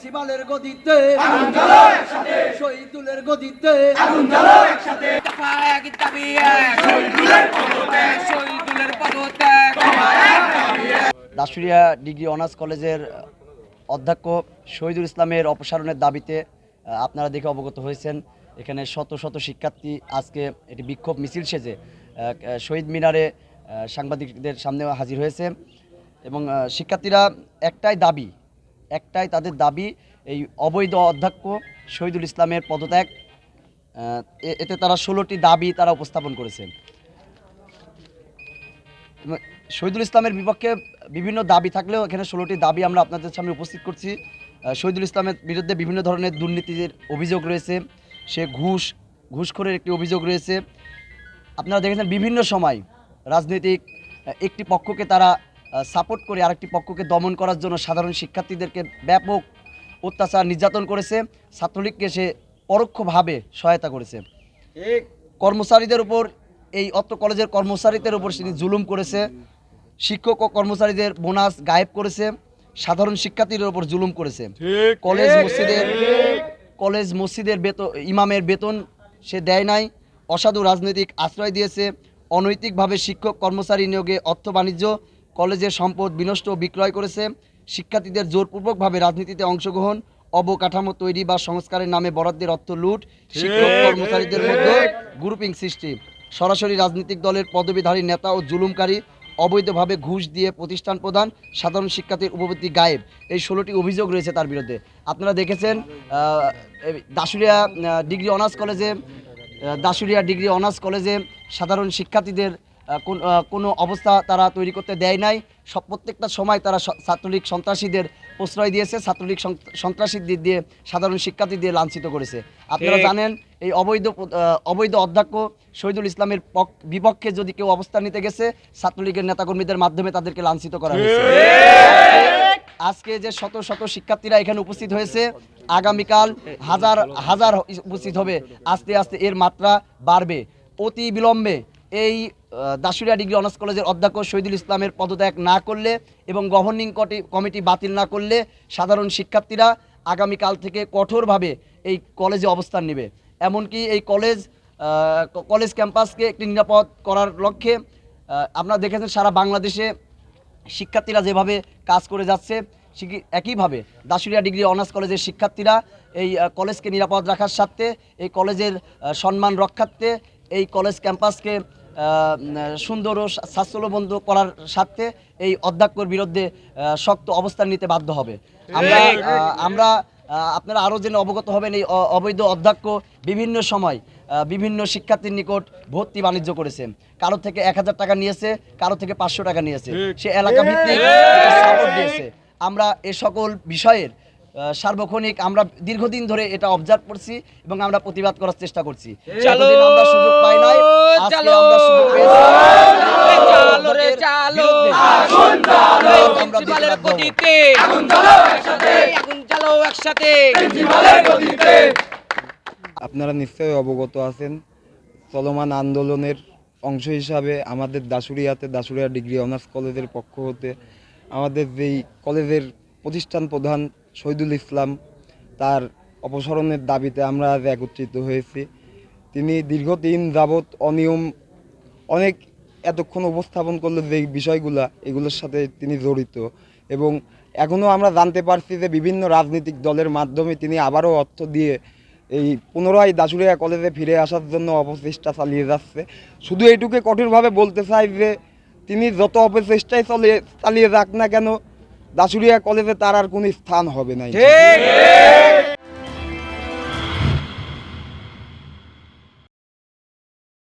প্রিন্সিপালের গদিতে। শহীদুলের গদিতে। দফা এক দাবি এক। শহীদুলের পদত্যাগ। শহীদুলের পদত্যাগ। দাসুরিয়া ডিগ্রি অনার্স কলেজের অধ্যক্ষ শহীদুল ইসলামের অপসারণের দাবিতে আপনারা দেখে অবগত হয়েছেন এখানে শত শত শিক্ষার্থী আজকে এটি বিক্ষোভ মিছিল সেজে শহীদ মিনারে সাংবাদিকদের সামনে হাজির হয়েছে। এবং শিক্ষার্থীরা একটাই দাবি একটাই তাদের দাবি, এই অবৈধ অধ্যক্ষ শহীদুল ইসলামের পদত্যাগ। এতে তারা ষোলোটি দাবি তারা উপস্থাপন করেছেন। শহীদুল ইসলামের বিপক্ষে বিভিন্ন দাবি থাকলেও এখানে ষোলোটি দাবি আমরা আপনাদের সামনে উপস্থিত করছি। শহীদুল ইসলামের বিরুদ্ধে বিভিন্ন ধরনের দুর্নীতির অভিযোগ রয়েছে। সে ঘুষ, ঘুষখোরের একটি অভিযোগ রয়েছে। আপনারা দেখেছেন বিভিন্ন সময় রাজনৈতিক একটি পক্ষকে তারা সাপোর্ট করে আরেকটি পক্ষকে দমন করার জন্য সাধারণ শিক্ষার্থীদেরকে ব্যাপক অত্যাচার নির্যাতন করেছে। ছাত্রলীগকে সে পরোক্ষভাবে সহায়তা করেছে। কর্মচারীদের উপর এই অত্র কলেজের কর্মচারীদের উপর তিনি জুলুম করেছে। শিক্ষক ও কর্মচারীদের বোনাস গায়েব করেছে। সাধারণ শিক্ষার্থীদের উপর জুলুম করেছে। কলেজ মসজিদের কলেজ মসজিদের বেতন ইমামের বেতন সে দেয় নাই। অসাধু রাজনৈতিক আশ্রয় দিয়েছে। অনৈতিকভাবে শিক্ষক কর্মচারী নিয়োগে অর্থ বাণিজ্য কলেজের সম্পদ বিনষ্ট ও বিক্রয় করেছে। শিক্ষার্থীদের জোরপূর্বকভাবে রাজনীতিতে অংশগ্রহণ অবকাঠামো তৈরি বা সংস্কারের নামে বরাদ্দের অর্থ লুট শিক্ষক কর্মচারীদের মধ্যে গ্রুপিং সৃষ্টি। সরাসরি রাজনৈতিক দলের পদবীধারী নেতা ও জুলুমকারী অবৈধভাবে ঘুষ দিয়ে প্রতিষ্ঠান প্রদান সাধারণ শিক্ষার্থীর উপবৃত্তি গায়েব এই ষোলোটি অভিযোগ রয়েছে তার বিরুদ্ধে। আপনারা দেখেছেন দাসুরিয়া ডিগ্রি অনার্স কলেজে দাসুরিয়া ডিগ্রি অনার্স কলেজে সাধারণ শিক্ষার্থীদের কোন- অবস্থা তারা তৈরি করতে দেয় নাই। সব প্রত্যেকটা সময় তারা ছাত্রলীগ সন্ত্রাসীদের প্রশ্রয় দিয়েছে ছাত্রলীগ সন্ত- সন্ত্রাসীদের দিয়ে সাধারণ শিক্ষার্থী দিয়ে লাঞ্ছিত করেছে। আপনারা জানেন এই অবৈধ অবৈধ অধ্যক্ষ শহীদুল ইসলামের পক- বিপক্ষে যদি কেউ অবস্থান নিতে গেছে ছাত্রলীগের নেতাকর্মীদের মাধ্যমে তাদেরকে লাঞ্ছিত করা হয়েছে। আজকে যে শত শত শিক্ষার্থীরা এখানে উপস্থিত হয়েছে আগামীকাল হাজার হাজার উপস্থিত হবে। আস্তে আস্তে এর মাত্রা বাড়বে। অতি বিলম্বে এই দাসুরিয়া ডিগ্রি অনার্স কলেজের অধ্যক্ষ শহীদুল ইসলামের পদত্যাগ না করলে এবং গভর্নিং কমিটি বাতিল না করলে সাধারণ শিক্ষার্থীরা আগামীকাল থেকে কঠোরভাবে এই কলেজে অবস্থান নেবে। এমনকি এই কলেজ কলেজ ক্যাম্পাসকে একটি নিরাপদ করার লক্ষ্যে আপনারা দেখেছেন সারা বাংলাদেশে শিক্ষার্থীরা যেভাবে কাজ করে যাচ্ছে একইভাবে দাসুরিয়া ডিগ্রি অনার্স কলেজের শিক্ষার্থীরা এই কলেজকে নিরাপদ রাখার স্বার্থে, এই কলেজের সম্মান রক্ষার্থে এই কলেজ ক্যাম্পাসকে সুন্দর ও স্বা- স্বাস্থ্যবন্ধ করার স্বার্থে এই অধ্যক্ষর বিরুদ্ধে শক্ত অবস্থান নিতে বাধ্য হবে। আমরা আমরা আপনারা আরও যেন অবগত হবেন এই অবৈধ অধ্যক্ষ বিভিন্ন সময় বিভিন্ন শিক্ষার্থীর নিকট ভর্তি বাণিজ্য করেছে কারও থেকে এক হাজার টাকা নিয়েছে কারও থেকে পাঁচশো টাকা নিয়েছে। সে এলাকা ভিত্তিক দিয়েছে। আমরা এ সকল বিষয়ের সার্বক্ষণিক আমরা দীর্ঘদিন ধরে এটা অবজার্ভ করছি এবং আমরা প্রতিবাদ করার চেষ্টা করছি। আমরা সুযোগ পাই নাই আজকে আমরা সুযোগ পেয়েছি। চালো রে চালো বিরুদ্ধে আমরা প্রিন্সিপালের প্রতিবাদ করব। গদিতে আগুন জ্বালো একসাথে। আগুন জ্বালো একসাথে। আপনারা নিশ্চয়ই অবগত আছেন চলমান আন্দোলনের অংশ হিসাবে আমাদের দাসুরিয়াতে দাসুরিয়া ডিগ্রি অনার্স কলেজের পক্ষ হতে আমাদের যেই কলেজের প্রতিষ্ঠান প্রধান শহীদুল ইসলাম তার অপসারণের দাবিতে আমরা আজ একত্রিত হয়েছি। তিনি দীর্ঘদিন যাবৎ অনিয়ম, অনেক এতক্ষণ উপস্থাপন করল যে বিষয়গুলা, এগুলোর সাথে তিনি জড়িত এবং এখনও আমরা জানতে পারছি যে বিভিন্ন রাজনৈতিক দলের মাধ্যমে তিনি আবারও অর্থ দিয়ে এই পুনরায় দাসুরিয়া কলেজে ফিরে আসার জন্য অপচেষ্টা চালিয়ে যাচ্ছে। শুধু এইটুকু কঠোরভাবে বলতে চাই যে, তিনি যত অপচেষ্টাই চলে, চালিয়ে যাক না কেন দাসুরিয়া কলেজে তার আর কোনো স্থান হবে না